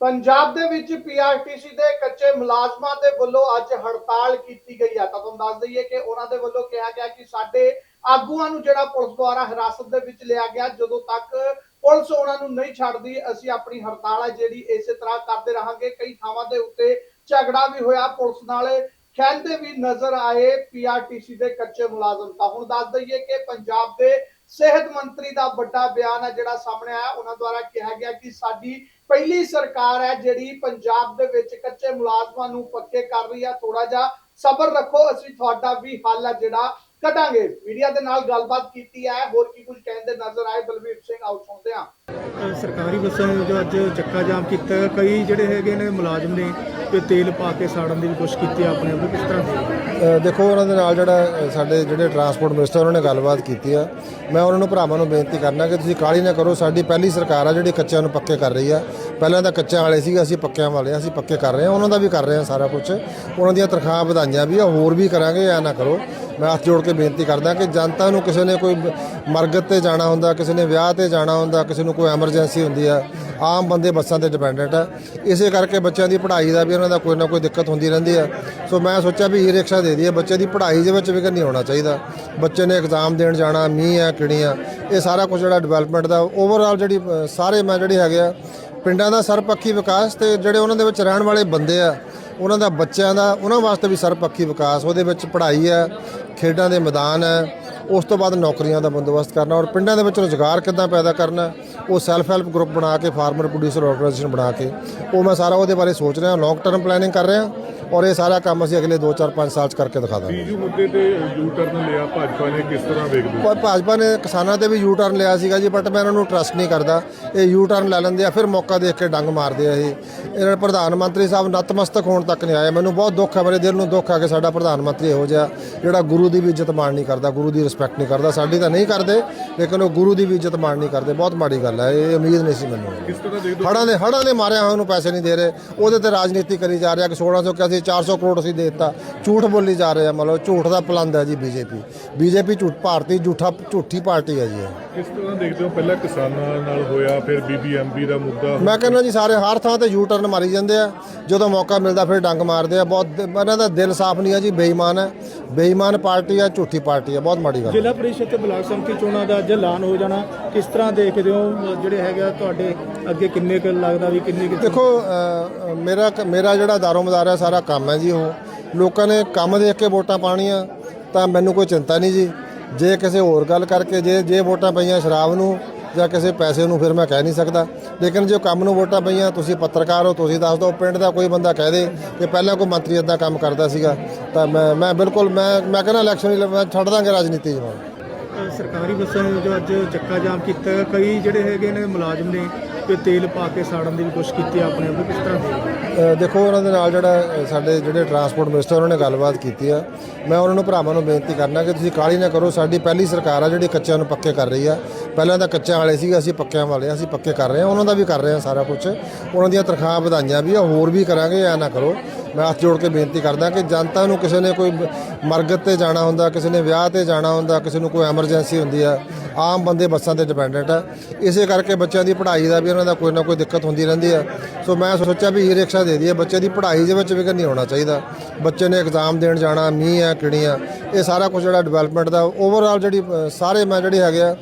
ਪੰਜਾਬ ਦੇ ਵਿੱਚ ਪੀਆਰਟੀਸੀ ਦੇ ਕੱਚੇ ਮੁਲਾਜ਼ਮਾਂ ਦੇ ਵੱਲੋਂ ਅੱਜ ਹੜਤਾਲ ਕੀਤੀ ਗਈ ਹੈ ਤਾਂ ਤੁਹਾਨੂੰ ਦੱਸ ਦਈਏ ਕਿ ਉਹਨਾਂ ਦੇ ਵੱਲੋਂ ਕਿਹਾ ਗਿਆ ਕਿ ਸਾਡੇ ਆਗੂਆਂ ਨੂੰ ਜਿਹੜਾ ਪੁਲਿਸ ਦੁਆਰਾ ਹਿਰਾਸਤ ਦੇ ਵਿੱਚ ਲਿਆ ਗਿਆ, ਜਦੋਂ ਤੱਕ ਪੁਲਿਸ ਉਹਨਾਂ ਨੂੰ ਨਹੀਂ ਛੱਡਦੀ, ਅਸੀਂ ਆਪਣੀ ਹੜਤਾਲ ਹੈ ਜਿਹੜੀ ਇਸੇ ਤਰ੍ਹਾਂ ਕਰਦੇ ਰਹਾਂਗੇ। ਕਈ ਥਾਵਾਂ ਦੇ ਉੱਤੇ ਝਗੜਾ ਵੀ ਹੋਇਆ ਪੁਲਿਸ ਨਾਲ। ਖਹਿੰਦੇ ਵੀ ਨਜ਼ਰ ਆਏ ਪੀਆਰਟੀਸੀ ਦੇ ਕੱਚੇ ਮੁਲਾਜ਼ਮ ਤਾਂ ਹੁਣ ਦੱਸ ਦਈਏ ਕਿ ਪੰਜਾਬ ਦੇ ਸਿਹਤ ਮੰਤਰੀ ਦਾ ਵੱਡਾ ਬਿਆਨ ਹੈ ਜਿਹੜਾ ਸਾਹਮਣੇ ਆਇਆ, ਉਹਨਾਂ ਦੁਆਰਾ ਕਿਹਾ ਗਿਆ ਕਿ ਸਾਡੀ ਪਹਿਲੀ ਸਰਕਾਰ ਹੈ ਜਿਹੜੀ ਪੰਜਾਬ ਦੇ ਵਿੱਚ ਕੱਚੇ ਮੁਲਾਜ਼ਮਾਂ ਨੂੰ ਪੱਕੇ ਕਰ ਰਹੀ ਹੈ ਥੋੜਾ ਜਿਹਾ ਸਬਰ ਰੱਖੋ, ਅਸੀਂ ਤੁਹਾਡਾ ਵੀ ਹੱਲ ਹੈ ਜਿਹੜਾ ਕਢਾਂਗੇ। ਮੀਡੀਆ ਦੇ ਨਾਲ ਗੱਲਬਾਤ ਕੀਤੀ ਹੈ। ਹੋਰ ਕੀ ਕੁਝ ਕਹਿੰਦੇ ਨਜ਼ਰ ਆਏ ਬਲਵੀਰ ਸਿੰਘ? ਆਓ ਸੁਣਦੇ ਅ, ਸਰਕਾਰੀ ਬੱਸਾਂ ਨੇ ਜੋ ਅੱਜ ਚੱਕਾ ਜਾਮ ਕੀਤਾ ਹੈ, ਕਈ ਜਿਹੜੇ ਹੈਗੇ ਨੇ ਮੁਲਾਜ਼ਮ ਨੇ ਤੇ ਤੇਲ ਪਾ ਕੇ ਸਾੜਨ ਦੀ ਵੀ ਕੋਸ਼ਿਸ਼ ਕੀਤੀ ਹੈ ਆਪਣੇ ਆਪ ਨੂੰ ਕਿਸ ਤਰ੍ਹਾਂ ਦੇਖੋ ਉਹਨਾਂ ਦੇ ਨਾਲ ਜਿਹੜਾ ਸਾਡੇ ਜਿਹੜੇ ਟਰਾਂਸਪੋਰਟ ਮਿਨਿਸਟਰ ਉਹਨਾਂ ਨੇ ਗੱਲਬਾਤ ਕੀਤੀ ਆ। ਮੈਂ ਉਹਨਾਂ ਨੂੰ ਭਰਾਵਾਂ ਨੂੰ ਬੇਨਤੀ ਕਰਨਾ ਕਿ ਤੁਸੀਂ ਕਾਹਲੀ ਨਾ ਕਰੋ। ਸਾਡੀ ਪਹਿਲੀ ਸਰਕਾਰ ਆ ਜਿਹੜੀ ਕੱਚਿਆਂ ਨੂੰ ਪੱਕੇ ਕਰ ਰਹੀ ਆ। ਪਹਿਲਾਂ ਤਾਂ ਕੱਚਿਆਂ ਵਾਲੇ ਸੀਗੇ ਅਸੀਂ ਪੱਕਿਆਂ ਵਾਲੇ ਆ ਅਸੀਂ ਪੱਕੇ ਕਰ ਰਹੇ ਹਾਂ ਉਹਨਾਂ ਦਾ ਵੀ ਕਰ ਰਹੇ ਹਾਂ ਸਾਰਾ ਕੁਝ ਉਹਨਾਂ ਦੀਆਂ ਤਨਖਾਹਾਂ ਵਧਾਈਆਂ ਵੀ ਆ ਹੋਰ ਵੀ ਕਰਾਂਗੇ ਐ ਨਾ ਕਰੋ। ਮੈਂ ਹੱਥ ਜੋੜ ਕੇ ਬੇਨਤੀ ਕਰਦਾ ਕਿ ਜਨਤਾ ਨੂੰ ਕਿਸੇ ਨੇ ਕੋਈ ਮਰਗਤ ਤੇ ਜਾਣਾ ਹੁੰਦਾ, ਕਿਸੇ ਨੇ ਵਿਆਹ ਤੇ ਜਾਣਾ ਹੁੰਦਾ, ਕਿਸੇ ਨੂੰ ਕੋਈ ਐਮਰਜੈਂਸੀ ਹੁੰਦੀ ਆ, ਆਮ ਬੰਦੇ ਬੱਸਾਂ ਤੇ ਡਿਪੈਂਡੈਂਟ ਆ। ਇਸੇ ਕਰਕੇ ਬੱਚਿਆਂ ਦੀ ਪੜ੍ਹਾਈ ਦਾ ਵੀ ਉਹਨਾਂ ਦਾ ਕੋਈ ਨਾ ਕੋਈ ਦਿੱਕਤ ਹੁੰਦੀ ਰਹਿੰਦੀ ਆ। ਸੋ ਮੈਂ ਸੋਚਿਆ ਵੀ ਈ ਰਿਕਸ਼ਾ ਦੇ ਦਈਏ ਬੱਚੇ ਦੀ ਪੜ੍ਹਾਈ ਦੇ ਵਿੱਚ ਵਿਘਨ ਨਹੀਂ ਹੋਣਾ ਚਾਹੀਦਾ। ਬੱਚੇ ਨੇ ਐਗਜ਼ਾਮ ਦੇਣ ਜਾਣਾ, ਮੀਂਹ ਆ ਕਿਣੀ ਆ ਇਹ ਸਾਰਾ ਕੁਝ ਜਿਹੜਾ ਡਿਵੈਲਪਮੈਂਟ ਦਾ ਓਵਰਆਲ ਜਿਹੜੀ ਸਾਰੇ ਮੈਂ ਜਿਹੜੇ ਹੈਗੇ ਆ, ਪਿੰਡਾਂ ਦਾ ਸਰਪੱਖੀ ਵਿਕਾਸ ਤੇ ਜਿਹੜੇ ਉਹਨਾਂ ਦੇ ਵਿੱਚ ਰਹਿਣ ਵਾਲੇ ਬੰਦੇ ਆ, ਉਹਨਾਂ ਦਾ ਬੱਚਿਆਂ ਦਾ, ਉਹਨਾਂ ਵਾਸਤੇ ਵੀ ਸਰਪੱਖੀ ਵਿਕਾਸ, ਉਹਦੇ ਵਿੱਚ ਪੜ੍ਹਾਈ ਹੈ ਖੇਡਾਂ ਦੇ ਮੈਦਾਨ ਹੈ। ਉਸ ਤੋਂ ਬਾਅਦ ਨੌਕਰੀਆਂ ਦਾ ਬੰਦੋਬਸਤ ਕਰਨਾ ਔਰ ਪਿੰਡਾਂ ਦੇ ਵਿੱਚ ਰੋਜ਼ਗਾਰ ਕਿੱਦਾਂ ਪੈਦਾ ਕਰਨਾ ਉਹ ਸੈਲਫ ਹੈਲਪ ਗਰੁੱਪ ਬਣਾ ਕੇ ਫਾਰਮਰ ਪ੍ਰੋਡਿਊਸਰ ਆਰਗੇਨਾਈਜੇਸ਼ਨ ਬਣਾ ਕੇ ਉਹ ਮੈਂ ਸਾਰਾ ਉਹਦੇ ਬਾਰੇ ਸੋਚ ਰਿਹਾ ਲੌਂਗ ਟਰਮ ਪਲੈਨਿੰਗ ਕਰ ਰਿਹਾ ਔਰ ਇਹ ਸਾਰਾ ਕੰਮ ਅਸੀਂ ਅਗਲੇ 2 4 5 ਸਾਲ ਚ ਕਰਕੇ ਦਿਖਾ ਦਾਂਗੇ। ਬੀਜੂ ਮੁੱਦੇ ਤੇ ਯੂ ਟਰਨ ਲਿਆ ਭਾਜਪਾ ਨੇ ਕਿਸ ਤਰ੍ਹਾਂ ਵੇਖਦੇ ਹੋ? ਭਾਜਪਾ ਨੇ ਕਿਸਾਨਾਂ ਤੇ ਵੀ ਯੂ ਟਰਨ ਲਿਆ ਸੀਗਾ ਜੀ ਬਟ ਮੈਂ ਇਹਨਾਂ ਨੂੰ ਟਰਸਟ ਨਹੀਂ ਕਰਦਾ। ਇਹ ਯੂ ਟਰਨ ਲੈ ਲੈਂਦੇ ਆ ਫਿਰ ਮੌਕਾ ਦੇਖ ਕੇ ਡੰਗ ਮਾਰਦੇ ਆ ਇਹ। ਇਹਨਾਂ ਦੇ ਪ੍ਰਧਾਨ ਮੰਤਰੀ ਸਾਹਿਬ ਨਤਮਸਤਕ ਹੋਣ ਤੱਕ ਨਹੀਂ ਆਏ ਮੈਨੂੰ ਬਹੁਤ ਦੁੱਖ ਹੈ ਮੇਰੇ ਦਿਲ ਨੂੰ ਦੁੱਖ ਹੈ ਕਿ ਸਾਡਾ ਪ੍ਰਧਾਨ ਮੰਤਰੀ ਇਹੋ ਜਿਹਾ ਜਿਹੜਾ ਗੁਰੂ ਦੀ ਵੀ ਇੱਜ਼ਤ ਮਾਣ ਨਹੀਂ ਕਰਦਾ ਗੁਰੂ ਦੀ ਰਿਸਪੈਕਟ ਨਹੀਂ ਕਰਦਾ। ਸਾਡੀ ਤਾਂ ਨਹੀਂ ਕਰਦੇ ਲੇਕਿਨ ਉਹ ਗੁਰੂ ਦੀ ਵੀ ਇੱਜ਼ਤ ਮਾਣ ਨਹੀਂ ਕਰਦੇ। ਬਹੁਤ ਮਾੜੀ ਗੱਲ ਹੈ ਇਹ ਉਮੀਦ ਨਹੀਂ ਸੀ ਮੈਨੂੰ। ਕਿਸ ਤਰ੍ਹਾਂ ਦੇਖਦੇ ਹੋ? ਹੜਾਂ ਦੇ ਹੜਾਂ ਦੇ ਮਾਰਿਆ ਹੋਇਆ ਨੂੰ ਪੈਸੇ ਨਹੀਂ ਦੇ ਰਹੇ। ਉਹਦੇ ਤੇ ਰਾਜਨੀਤੀ ਕਰੀ ਜਾ ਰਿਹਾ ਕਿ 1600 ਕਿ ਅਸੀਂ 400 ਕਰੋੜ ਅਸੀਂ ਦੇ ਦਿੱਤਾ। ਝੂਠ ਬੋਲੀ ਜਾ ਰਹੇ ਆ ਮਤਲਬ ਝੂਠ ਦਾ ਪਲੰਦ ਹੈ ਜੀ ਬੀਜੇਪੀ। ਬੀਜੇਪੀ ਝੂਠ ਭਾਰਤੀ ਝੂਠਾ ਝੂਠੀ ਪਾਰਟੀ ਹੈ ਜੀ ਇਹ। ਕਿਸ ਤਰ੍ਹਾਂ ਦੇਖਦੇ ਹੋ? ਪਹਿਲਾਂ ਕਿਸਾਨਾਂ ਨਾਲ ਹੋਇਆ ਫਿਰ ਬੀਬੀਐਮਬੀ ਦਾ ਮੁੱਦਾ ਮੈਂ ਕਹਿੰਦਾ ਜੀ ਸਾਰੇ ਹਰ ਥਾਂ ਤੇ ਯੂ ਟਰਨ ਮਾਰੀ ਜਾਂਦੇ ਆ। ਜਦੋਂ ਮੌਕਾ ਮਿਲਦਾ ਫਿਰ ਡੰਗ ਮਾਰਦੇ ਆ। ਬਹੁਤ ਦ- ਇਹਨਾਂ ਦਾ ਦਿਲ ਸਾਫ਼ ਨਹੀਂ ਹੈ ਜੀ ਬੇਈਮਾਨ ਹੈ। ਬੇਈਮਾਨ ਪਾਰਟੀ ਹੈ ਝੂਠੀ ਪਾਰਟੀ ਹੈ। ਬਹੁਤ ਮਾੜੀ ਗੱਲ ਹੈ। ਜ਼ਿਲ੍ਹਾ ਪ੍ਰੀਸ਼ਦ ਤੇ ਬਲਾਕ ਸੰਮਤੀ ਚੋਣਾਂ ਦਾ ਅੱਜ ਐਲਾਨ ਹੋ ਜਾਣਾ। ਕਿਸ ਤਰ੍ਹਾਂ ਦੇਖਦੇ ਹੋ? ਜਿਹੜੇ ਹੈਗਾ ਤੁਹਾਡੇ ਅੱਗੇ ਕਿੰਨੇ ਕੁ ਲੱਗਦਾ ਵੀ ਕਿੰਨੀ ਕੁ ਦੇਖੋ ਅ, ਮੇਰਾ ਮੇਰਾ ਜਿਹੜਾ ਦਾਰੋਮਦਾਰ ਹੈ ਸਾਰਾ ਕੰਮ ਹੈ ਜੀ ਉਹ। ਲੋਕਾਂ ਨੇ ਕੰਮ ਦੇਖ ਕੇ ਵੋਟਾਂ ਪਾਣੀਆਂ ਤਾਂ ਮੈਨੂੰ ਕੋਈ ਚਿੰਤਾ ਨਹੀਂ ਜੀ। ਜੇ ਕਿਸੇ ਹੋਰ ਗੱਲ ਕਰਕੇ ਜੇ ਜੇ ਵੋਟਾਂ ਪਈਆਂ ਸ਼ਰਾਬ ਨੂੰ ਜਾਂ ਕਿਸੇ ਪੈਸੇ ਨੂੰ ਫਿਰ ਮੈਂ ਕਹਿ ਨਹੀਂ ਸਕਦਾ। ਲੇਕਿਨ ਜੇ ਕੰਮ ਨੂੰ ਵੋਟਾਂ ਪਈਆਂ ਤੁਸੀਂ ਪੱਤਰਕਾਰ ਹੋ ਤੁਸੀਂ ਦੱਸ ਦਿਓ ਪਿੰਡ ਦਾ ਕੋਈ ਬੰਦਾ ਕਹਿ ਦੇ ਕਿ ਪਹਿਲਾਂ ਕੋਈ ਮੰਤਰੀ ਇਦਾਂ ਕੰਮ ਕਰਦਾ ਸੀਗਾ ਤਾਂ ਮੈਂ ਮੈਂ ਬਿਲਕੁਲ ਮੈਂ ਮੈਂ ਕਹਿੰਦਾ ਇਲੈਕਸ਼ਨ ਹੀ ਲ- ਮੈਂ ਛੱਡ ਦਾਂਗੇ ਰਾਜਨੀਤੀ ਜਵਾਬ ਅ, ਸਰਕਾਰੀ ਬੱਸਾਂ ਨੇ ਜੋ ਅੱਜ ਚੱਕਾ ਜਾਮ ਕੀਤਾ ਹੈ, ਕਈ ਜਿਹੜੇ ਹੈਗੇ ਨੇ ਮੁਲਾਜ਼ਮ ਨੇ ਤੇ ਤੇਲ ਪਾ ਕੇ ਸਾੜਨ ਦੀ ਵੀ ਕੋਸ਼ਿਸ਼ ਕੀਤੀ ਹੈ ਆਪਣੇ ਆਪ ਨੂੰ ਕਿਸ ਤਰ੍ਹਾਂ ਦੀ? ਅ, ਦੇਖੋ ਉਹਨਾਂ ਦੇ ਨਾਲ ਜਿਹੜਾ ਅ, ਸਾਡੇ ਜਿਹੜੇ ਟਰਾਂਸਪੋਰਟ ਮਿਨਿਸਟਰ ਉਹਨਾਂ ਨੇ ਗੱਲਬਾਤ ਕੀਤੀ ਆ। ਮੈਂ ਉਹਨਾਂ ਨੂੰ ਭਰਾਵਾਂ ਨੂੰ ਬੇਨਤੀ ਕਰਨਾ ਕਿ ਤੁਸੀਂ ਕਾਹਲੀ ਨਾ ਕਰੋ ਸਾਡੀ ਪਹਿਲੀ ਸਰਕਾਰ ਆ ਜਿਹੜੀ ਕੱਚਿਆਂ ਨੂੰ ਪੱਕੇ ਕਰ ਰਹੀ ਆ। ਪਹਿਲਾਂ ਤਾਂ ਕੱਚਿਆਂ ਵਾਲੇ ਸੀਗੇ ਅਸੀਂ ਪੱਕਿਆਂ ਵਾਲੇ ਹਾਂ ਅਸੀਂ ਪੱਕੇ ਕਰ ਰਹੇ ਹਾਂ ਉਹਨਾਂ ਦਾ ਵੀ ਕਰ ਰਹੇ ਹਾਂ ਸਾਰਾ ਕੁਝ ਉਹਨਾਂ ਦੀਆਂ ਤਨਖਾਹ ਵਧਾਈਆਂ ਵੀ ਆ ਹੋਰ ਵੀ ਕਰਾਂਗੇ ਐ ਨਾ ਕਰੋ। ਮੈਂ ਹੱਥ ਜੋੜ ਕੇ ਬੇਨਤੀ ਕਰਦਾ ਕਿ ਜਨਤਾ ਨੂੰ ਕਿਸੇ ਨੇ ਕੋਈ ਮਰਗਤ ਤੇ ਜਾਣਾ ਹੁੰਦਾ, ਕਿਸੇ ਨੇ ਵਿਆਹ ਤੇ ਜਾਣਾ ਹੁੰਦਾ, ਕਿਸੇ ਨੂੰ ਕੋਈ ਐਮਰਜੈਂਸੀ ਹੁੰਦੀ ਆ, ਆਮ ਬੰਦੇ ਬੱਸਾਂ ਤੇ ਡਿਪੈਂਡੈਂਟ ਆ। ਇਸੇ ਕਰਕੇ ਬੱਚਿਆਂ ਦੀ ਪੜ੍ਹਾਈ ਦਾ ਵੀ ਉਹਨਾਂ ਦਾ ਕੋਈ ਨਾ ਕੋਈ ਦਿੱਕਤ ਹੁੰਦੀ ਰਹਿੰਦੀ ਆ। ਸੋ ਮੈਂ ਸੋਚਿਆ ਵੀ ਈ ਰਿਕਸ਼ਾ ਦੇ ਦਈਏ, ਬੱਚੇ ਦੀ ਪੜ੍ਹਾਈ ਦੇ ਵਿੱਚ ਵਿਘਨ ਨਹੀਂ ਹੋਣਾ ਚਾਹੀਦਾ। ਬੱਚੇ ਨੇ ਐਗਜ਼ਾਮ ਦੇਣ ਜਾਣਾ, ਮੀਂਹ ਆ ਕਿਣੀ ਆ ਇਹ ਸਾਰਾ ਕੁਝ ਜਿਹੜਾ ਡਿਵੈਲਪਮੈਂਟ ਦਾ ਓਵਰਆਲ ਜਿਹੜੀ ਸਾਰੇ ਮੈਂ ਜਿਹੜੇ ਹੈਗੇ ਆ,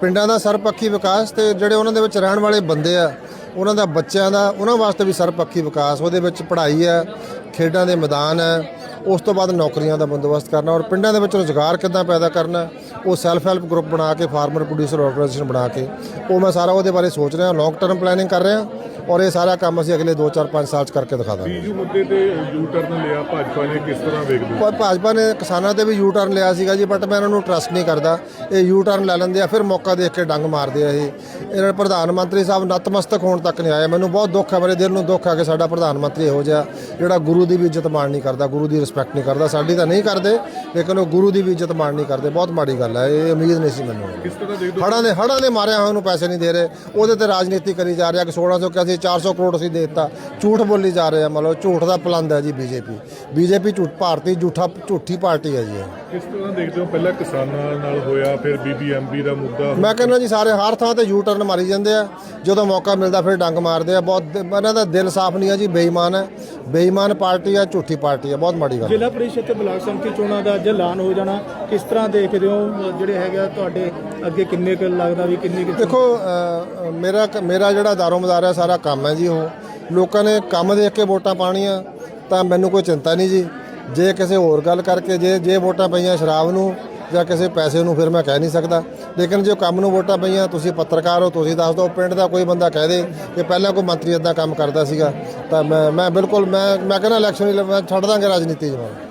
ਪਿੰਡਾਂ ਦਾ ਸਰਪੱਖੀ ਵਿਕਾਸ ਤੇ ਜਿਹੜੇ ਉਹਨਾਂ ਦੇ ਵਿੱਚ ਰਹਿਣ ਵਾਲੇ ਬੰਦੇ ਆ ਉਹਨਾਂ ਦਾ ਬੱਚਿਆਂ ਦਾ, ਉਹਨਾਂ ਵਾਸਤੇ ਵੀ ਸਰਪੱਖੀ ਵਿਕਾਸ, ਉਹਦੇ ਵਿੱਚ ਪੜ੍ਹਾਈ ਹੈ, ਖੇਡਾਂ ਦੇ ਮੈਦਾਨ ਹੈ। ਉਸ ਤੋਂ ਬਾਅਦ ਨੌਕਰੀਆਂ ਦਾ ਬੰਦੋਬਸਤ ਕਰਨਾ ਔਰ ਪਿੰਡਾਂ ਦੇ ਵਿੱਚ ਰੋਜ਼ਗਾਰ ਕਿੱਦਾਂ ਪੈਦਾ ਕਰਨਾ ਉਹ ਸੈਲਫ ਹੈਲਪ ਗਰੁੱਪ ਬਣਾ ਕੇ ਫਾਰਮਰ ਪ੍ਰੋਡਿਊਸਰ ਆਰਗੇਨਾਈਜੇਸ਼ਨ ਬਣਾ ਕੇ ਉਹ ਮੈਂ ਸਾਰਾ ਉਹਦੇ ਬਾਰੇ ਸੋਚ ਰਿਹਾ ਲੌਂਗ ਟਰਮ ਪਲੈਨਿੰਗ ਕਰ ਰਿਹਾ ਔਰ ਇਹ ਸਾਰਾ ਕੰਮ ਅਸੀਂ ਅਗਲੇ 2 4 5 ਸਾਲ ਚ ਕਰਕੇ ਦਿਖਾ ਦਾਂਗੇ। ਬੀਜੂ ਮੁੱਦੇ ਤੇ ਯੂ ਟਰਨ ਲਿਆ ਭਾਜਪਾ ਨੇ ਕਿਸ ਤਰ੍ਹਾਂ ਵੇਖਦੇ ਹੋ? ਭਾਜਪਾ ਨੇ ਕਿਸਾਨਾਂ ਤੇ ਵੀ ਯੂ ਟਰਨ ਲਿਆ ਸੀਗਾ ਜੀ ਬਟ ਮੈਂ ਇਹਨਾਂ ਨੂੰ ਟਰਸਟ ਨਹੀਂ ਕਰਦਾ। ਇਹ ਯੂ ਟਰਨ ਲੈ ਲੈਂਦੇ ਆ ਫਿਰ ਮੌਕਾ ਦੇਖ ਕੇ ਡੰਗ ਮਾਰਦੇ ਆ ਇਹ। ਇਹਨਾਂ ਪ੍ਰਧਾਨ ਮੰਤਰੀ ਸਾਹਿਬ ਨਤਮਸਤਕ ਹੋਣ ਤੱਕ ਨਹੀਂ ਆਏ। ਮੈਨੂੰ ਬਹੁਤ ਦੁੱਖ ਹੈ ਮੇਰੇ ਦਿਲ ਨੂੰ ਦੁੱਖ ਹੈ ਕਿ ਸਾਡਾ ਪ੍ਰਧਾਨ ਮੰਤਰੀ ਇਹੋ ਜਿਹਾ ਜਿਹੜਾ ਗੁਰੂ ਦੀ ਵੀ ਇੱਜ਼ਤ ਮਾਣ ਨਹੀਂ ਕਰਦਾ ਗੁਰੂ ਦੀ ਰਿਸਪੈਕਟ ਨਹੀਂ ਕਰਦਾ ਸਾਡੀ ਤਾਂ ਨਹੀਂ ਕਰਦੇ ਲੇਕਿਨ ਉਹ ਗੁਰੂ ਦੀ ਵੀ ਇੱਜ਼ਤ ਮਾਣ ਨਹੀਂ ਕਰਦੇ ਬਹੁਤ ਮਾੜੀ ਗੱਲ ਹੈ ਇਹ ਉਮੀਦ ਨਹੀਂ ਸੀ ਮੈਨੂੰ। ਕਿਸ ਤਰ੍ਹਾਂ ਦੇਖਦੇ ਹੋ? ਹੜਾਂ ਦੇ ਹੜਾਂ ਦੇ ਮਾਰਿਆ ਹੋਇਆ ਨੂੰ ਪੈਸੇ ਨਹੀਂ ਦੇ ਰਹੇ ਉਹਦੇ ਤੇ ਰਾਜਨੀਤੀ ਕਰੀ ਜਾ ਰਿਹਾ ਕਿ 1600 ਕਿ ਅਸੀਂ ਸੀ 400 ਕਰੋੜ ਅਸੀਂ ਦੇ ਦਿੱਤਾ। ਝੂਠ ਬੋਲੀ ਜਾ ਰਹੇ ਆ ਮਤਲਬ ਝੂਠ ਦਾ ਪਲੰਦ ਹੈ ਜੀ ਬੀਜੇਪੀ। ਬੀਜੇਪੀ ਝੂਠ ਭਾਰਤੀ ਝੂਠਾ ਝੂਠੀ ਪਾਰਟੀ ਹੈ ਜੀ ਇਹ। ਕਿਸ ਤਰ੍ਹਾਂ ਦੇਖਦੇ ਹੋ? ਪਹਿਲਾਂ ਕਿਸਾਨਾਂ ਨਾਲ ਹੋਇਆ ਫਿਰ ਬੀਬੀਐਮਬੀ ਦਾ ਮੁੱਦਾ ਮੈਂ ਕਹਿੰਦਾ ਜੀ ਸਾਰੇ ਹਰ ਥਾਂ ਤੇ ਯੂ ਟਰਨ ਮਾਰੀ ਜਾਂਦੇ ਆ। ਜਦੋਂ ਮੌਕਾ ਮਿਲਦਾ ਫਿਰ ਡੰਗ ਮਾਰਦੇ ਆ। ਬਹੁਤ ਇਹਨਾਂ ਦਾ ਦਿਲ ਸਾਫ਼ ਨਹੀਂ ਆ ਜੀ ਬੇਈਮਾਨ ਹੈ। ਬੇਈਮਾਨ ਪਾਰਟੀ ਆ ਝੂਠੀ ਪਾਰਟੀ ਆ ਬਹੁਤ ਮਾੜੀ ਗੱਲ ਹੈ। ਜ਼ਿਲ੍ਹਾ ਪਰਿਸ਼ਦ ਤੇ ਬਲਾਕ ਸੰਮਤੀ ਚੋਣਾਂ ਦਾ ਅੱਜ ਐਲਾਨ ਹੋ ਜਾਣਾ। ਕਿਸ ਤਰ੍ਹਾਂ ਦੇਖਦੇ ਹੋ? ਜਿਹੜੇ ਹੈਗਾ ਤੁਹਾਡੇ ਅੱਗੇ ਕਿੰਨੇ ਕੁ ਲੱਗਦਾ ਵੀ ਕਿੰਨੀ ਕੁ ਦੇਖੋ ਅ, ਮੇਰਾ ਮੇਰਾ ਜਿਹੜਾ ਦਾਰੋਮਦਾਰ ਹੈ ਸਾਰਾ ਕੰਮ ਹੈ ਜੀ ਉਹ। ਲੋਕਾਂ ਨੇ ਕੰਮ ਦੇਖ ਕੇ ਵੋਟਾਂ ਪਾਣੀਆਂ ਤਾਂ ਮੈਨੂੰ ਕੋਈ ਚਿੰਤਾ ਨਹੀਂ ਜੀ। ਜੇ ਕਿਸੇ ਹੋਰ ਗੱਲ ਕਰਕੇ ਜੇ ਜੇ ਵੋਟਾਂ ਪਈਆਂ ਸ਼ਰਾਬ ਨੂੰ ਜਾਂ ਕਿਸੇ ਪੈਸੇ ਨੂੰ ਫਿਰ ਮੈਂ ਕਹਿ ਨਹੀਂ ਸਕਦਾ। ਲੇਕਿਨ ਜੇ ਕੰਮ ਨੂੰ ਵੋਟਾਂ ਪਈਆਂ, ਤੁਸੀਂ ਪੱਤਰਕਾਰ ਹੋ, ਤੁਸੀਂ ਦੱਸ ਦਿਓ, ਪਿੰਡ ਦਾ ਕੋਈ ਬੰਦਾ ਕਹਿ ਦੇ ਕਿ ਪਹਿਲਾਂ ਕੋਈ ਮੰਤਰੀ ਇਦਾਂ ਕੰਮ ਕਰਦਾ ਸੀਗਾ। ਤਾਂ ਮੈਂ ਮੈਂ ਬਿਲਕੁਲ, ਮੈਂ ਮੈਂ ਕਹਿੰਦਾ ਇਲੈਕਸ਼ਨ ਮੈਂ ਛੱਡ ਦਾਂਗੇ ਰਾਜਨੀਤੀ ਜਵਾਬ